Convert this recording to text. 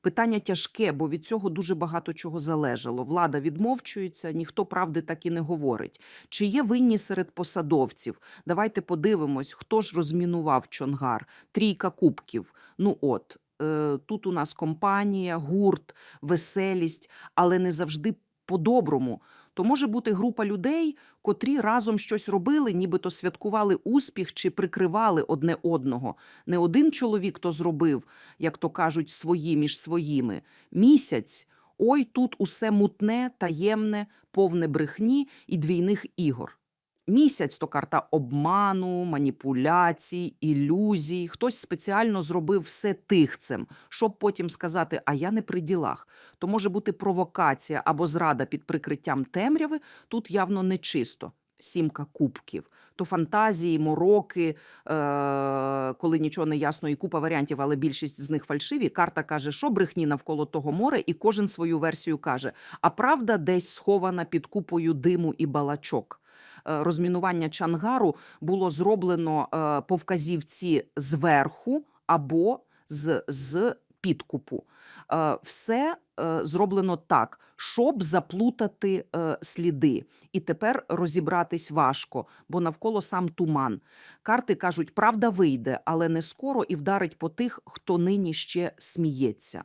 Питання тяжке, бо від цього дуже багато чого залежало. Влада відмовчується, ніхто правди так і не говорить. Чи є винні серед посадовців? Давайте подивимось, хто ж розмінував Чонгар. Трійка кубків. Ну от. е, Тут у нас компанія, гурт, веселість, але не завжди по-доброму. То може бути група людей, котрі разом щось робили, нібито святкували успіх чи прикривали одне одного. Не один чоловік то зробив, як то кажуть, свої між своїми. Місяць. Ой, тут усе мутне, таємне, повне брехні і двійних ігор. Місяць то карта обману, маніпуляцій, ілюзій. Хтось спеціально зробив все тихцем, щоб потім сказати, а я не при ділах. То може бути провокація або зрада під прикриттям темряви, тут явно нечисто. Сімка кубків. То фантазії, мороки, е- коли нічого не ясно, і купа варіантів, але більшість з них фальшиві. Карта каже, що брехні навколо того моря, і кожен свою версію каже. А правда десь схована під купою диму і балачок. Е, Розмінування Чангару було зроблено е, по вказівці зверху або з, з підкупу. Е, Все зроблено так, щоб заплутати сліди. І тепер розібратись важко, бо навколо сам туман. Карти кажуть, правда вийде, але не скоро і вдарить по тих, хто нині ще сміється.